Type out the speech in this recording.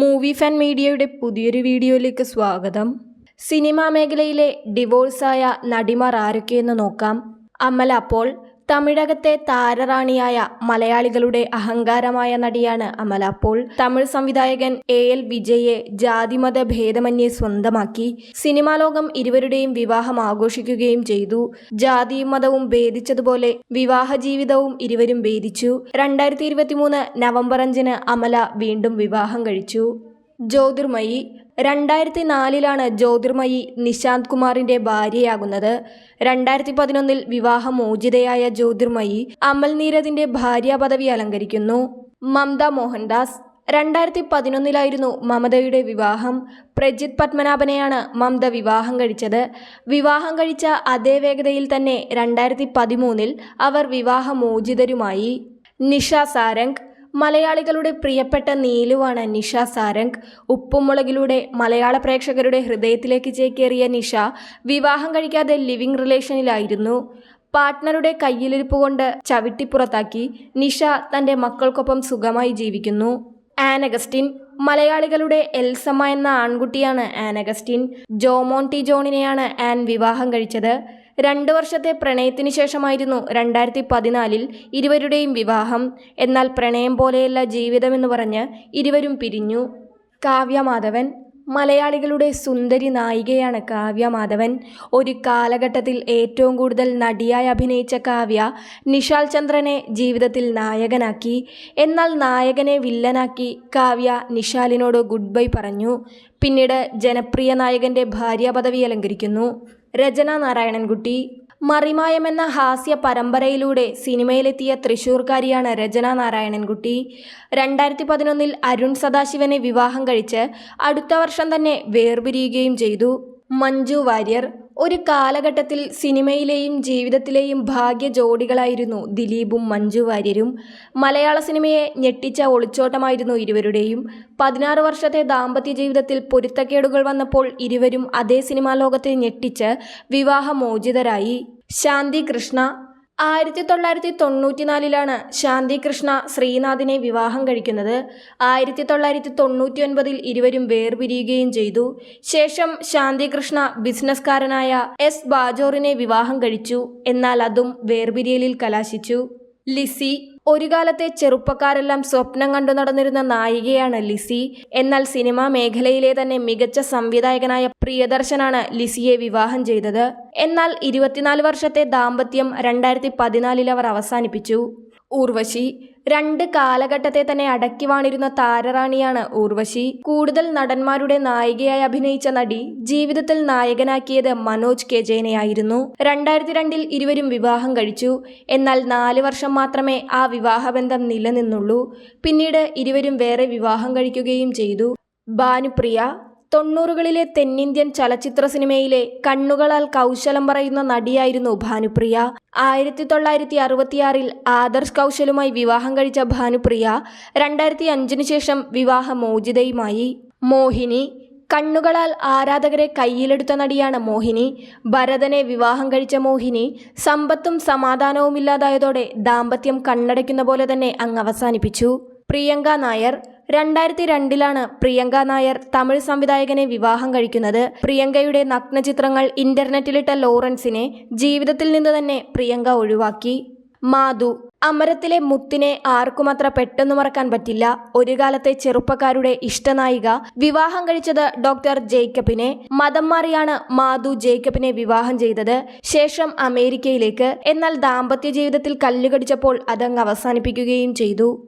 Movie fan മീഡിയയുടെ പുതിയൊരു വീഡിയോയിലേക്ക് സ്വാഗതം. സിനിമാ മേഖലയിലെ ഡിവോഴ്സായ നടിമാർ ആരൊക്കെയെന്ന് നോക്കാം. അമല പോൾ തമിഴകത്തെ താരറാണിയായ മലയാളികളുടെ അഹങ്കാരമായ നടിയാണ് അമല. പോൾ തമിഴ് സംവിധായകൻ എ എൽ വിജയെ ജാതിമത ഭേദമന്യേ സ്വന്തമാക്കി സിനിമാ ലോകം ഇരുവരുടെയും വിവാഹം ആഘോഷിക്കുകയും ചെയ്തു. ജാതിയും മതവും ഭേദിച്ചതുപോലെ വിവാഹ ജീവിതവും ഇരുവരും ഭേദിച്ചു. രണ്ടായിരത്തി ഇരുപത്തിമൂന്ന് നവംബർ അഞ്ചിന് അമല വീണ്ടും വിവാഹം കഴിച്ചു. ജ്യോതിർമയി രണ്ടായിരത്തി നാലിലാണ് ജ്യോതിർമയി നിശാന്ത് കുമാറിന്റെ ഭാര്യയാകുന്നത്. രണ്ടായിരത്തി പതിനൊന്നിൽ വിവാഹമോചിതയായ ജ്യോതിർമയി അമൽ നീരദിന്റെ ഭാര്യ പദവി അലങ്കരിക്കുന്നു. മമത മോഹൻദാസ്. രണ്ടായിരത്തി പതിനൊന്നിലായിരുന്നു മമതയുടെ വിവാഹം. പ്രജിത് പത്മനാഭനെയാണ് മമത വിവാഹം കഴിച്ചത്. വിവാഹം കഴിച്ച അതേ വേഗതയിൽ തന്നെ രണ്ടായിരത്തി പതിമൂന്നിൽ അവർ വിവാഹമോചിതരുമായി. നിഷ സാരംഗ്. മലയാളികളുടെ പ്രിയപ്പെട്ട നീലുവാണ് നിഷ സാരംഗ്. ഉപ്പുമുളകിലൂടെ മലയാള പ്രേക്ഷകരുടെ ഹൃദയത്തിലേക്ക് ചേക്കേറിയ നിഷ വിവാഹം കഴിക്കാതെ ലിവിംഗ് റിലേഷനിലായിരുന്നു. പാർട്ട്ണറുടെ കയ്യിലിരിപ്പ് കൊണ്ട് ചവിട്ടിപ്പുറത്താക്കി നിഷ തന്റെ മക്കൾക്കൊപ്പം സുഖമായി ജീവിക്കുന്നു. ആനഗസ്റ്റിൻ മലയാളികളുടെ എൽസമ്മ എന്ന ആൺകുട്ടിയാണ് ആനഗസ്റ്റിൻ. ജോമോൺ ടി ജോണിനെയാണ് ആൻ വിവാഹം കഴിച്ചത്. രണ്ട് വർഷത്തെ പ്രണയത്തിന് ശേഷമായിരുന്നു രണ്ടായിരത്തി പതിനാലിൽ ഇരുവരുടെയും വിവാഹം. എന്നാൽ പ്രണയം പോലെയല്ല ജീവിതമെന്ന് പറഞ്ഞ് ഇരുവരും പിരിഞ്ഞു. കാവ്യ മാധവൻ മലയാളികളുടെ സുന്ദരി നായികയാണ് കാവ്യ മാധവൻ. ഒരു കാലഘട്ടത്തിൽ ഏറ്റവും കൂടുതൽ നടിയായി അഭിനയിച്ച കാവ്യ നിഷാൽ ചന്ദ്രനെ ജീവിതത്തിൽ നായകനാക്കി. എന്നാൽ നായകനെ വില്ലനാക്കി കാവ്യ നിഷാലിനോട് ഗുഡ് ബൈ പറഞ്ഞു. പിന്നീട് ജനപ്രിയ നായകന്റെ ഭാര്യാ പദവി അലങ്കരിക്കുന്നു. രചന നാരായണൻകുട്ടി. മറിമായം എന്ന ഹാസ്യ പരമ്പരയിലൂടെ സിനിമയിലെത്തിയ തൃശൂർക്കാരിയാണ് രചന നാരായണൻകുട്ടി. രണ്ടായിരത്തി പതിനൊന്നിൽ അരുൺ സദാശിവനെ വിവാഹം കഴിച്ച് അടുത്ത വർഷം തന്നെ വേർപിരിയുകയും ചെയ്തു. മഞ്ജു വാര്യർ ഒരു കാലഘട്ടത്തിൽ സിനിമയിലെയും ജീവിതത്തിലെയും ഭാഗ്യ ജോഡികളായിരുന്നു ദിലീപും മഞ്ജു വാര്യരും. മലയാള സിനിമയെ ഞെട്ടിച്ച ഒളിച്ചോട്ടമായിരുന്നു ഇരുവരുടെയും. പതിനാറ് വർഷത്തെ ദാമ്പത്യ ജീവിതത്തിൽ പൊരുത്തക്കേടുകൾ വന്നപ്പോൾ ഇരുവരും അതേ സിനിമാ ലോകത്തെ ഞെട്ടിച്ച് വിവാഹമോചിതരായി. ശാന്തി കൃഷ്ണ ആയിരത്തി തൊള്ളായിരത്തി തൊണ്ണൂറ്റിനാലിലാണ് ശാന്തി കൃഷ്ണ ശ്രീനാഥിനെ വിവാഹം കഴിക്കുന്നത്. ആയിരത്തി തൊള്ളായിരത്തി തൊണ്ണൂറ്റി ഒൻപതിൽ ഇരുവരും വേർപിരിയുകയും ചെയ്തു. ശേഷം ശാന്തി കൃഷ്ണ ബിസിനസ്കാരനായ എസ് ബാജോറിനെ വിവാഹം കഴിച്ചു. എന്നാൽ അതും വേർപിരിയലിൽ കലാശിച്ചു. ലിസി ഒരു കാലത്തെ ചെറുപ്പക്കാരെല്ലാം സ്വപ്നം കണ്ടു നടന്നിരുന്ന നായികയാണ് ലിസി. എന്നാൽ സിനിമാ മേഖലയിലെ തന്നെ മികച്ച സംവിധായകനായ പ്രിയദർശനാണ് ലിസിയെ വിവാഹം ചെയ്തത്. എന്നാൽ ഇരുപത്തിനാല് വർഷത്തെ ദാമ്പത്യം രണ്ടായിരത്തി പതിനാലിൽ അവർ അവസാനിപ്പിച്ചു. ഊർവശി രണ്ട് കാലഘട്ടത്തെ തന്നെ അടക്കി വാണിരുന്ന താരറാണിയാണ് ഊർവശി. കൂടുതൽ നടന്മാരുടെ നായികയായി അഭിനയിച്ച നടി ജീവിതത്തിൽ നായകനാക്കിയത് മനോജ് കെ. ജയനെയായിരുന്നു. രണ്ടായിരത്തി രണ്ടിൽ ഇരുവരും വിവാഹം കഴിച്ചു. എന്നാൽ നാല് വർഷം മാത്രമേ ആ വിവാഹബന്ധം നിലനിന്നുള്ളൂ. പിന്നീട് ഇരുവരും വേറെ വിവാഹം കഴിക്കുകയും ചെയ്തു. ഭാനുപ്രിയ തൊണ്ണൂറുകളിലെ തെന്നിന്ത്യൻ ചലച്ചിത്ര സിനിമയിലെ കണ്ണുകളാൽ കൗശലം പറയുന്ന നടിയായിരുന്നു ഭാനുപ്രിയ. ആയിരത്തി തൊള്ളായിരത്തി അറുപത്തിയാറിൽ ആദർശ് കൗശലുമായി വിവാഹം കഴിച്ച ഭാനുപ്രിയ രണ്ടായിരത്തി അഞ്ചിന് ശേഷം വിവാഹമോചിതയുമായി മോഹിനി കണ്ണുകളാൽ ആരാധകരെ കയ്യിലെടുത്ത നടിയാണ് മോഹിനി. ഭരതനെ വിവാഹം കഴിച്ച മോഹിനി സമ്പത്തും സമാധാനവും ഇല്ലാതായതോടെ ദാമ്പത്യം കണ്ണടയ്ക്കുന്ന പോലെ തന്നെ അങ്ങ് അവസാനിപ്പിച്ചു. പ്രിയങ്ക നായർ രണ്ടായിരത്തി രണ്ടിലാണ് പ്രിയങ്ക നായർ തമിഴ് സംവിധായകനെ വിവാഹം കഴിക്കുന്നത്. പ്രിയങ്കയുടെ നഗ്നചിത്രങ്ങൾ ഇന്റർനെറ്റിലിട്ട ലോറൻസിനെ ജീവിതത്തിൽ നിന്ന് തന്നെ പ്രിയങ്ക ഒഴിവാക്കി. മാധു അമരത്തിലെ മുത്തിനെ ആർക്കും അത്ര പെട്ടെന്ന് മറക്കാൻ പറ്റില്ല. ഒരു കാലത്തെ ചെറുപ്പക്കാരുടെ ഇഷ്ടനായിക വിവാഹം കഴിച്ചത് ഡോക്ടർ ജേക്കബിനെ. മതം മാറിയാണ് മാധു ജേക്കബിനെ വിവാഹം ചെയ്തത്. ശേഷം അമേരിക്കയിലേക്ക്. എന്നാൽ ദാമ്പത്യ ജീവിതത്തിൽ കല്ലുകടിച്ചപ്പോൾ അതങ്ങ് അവസാനിപ്പിക്കുകയും ചെയ്തു.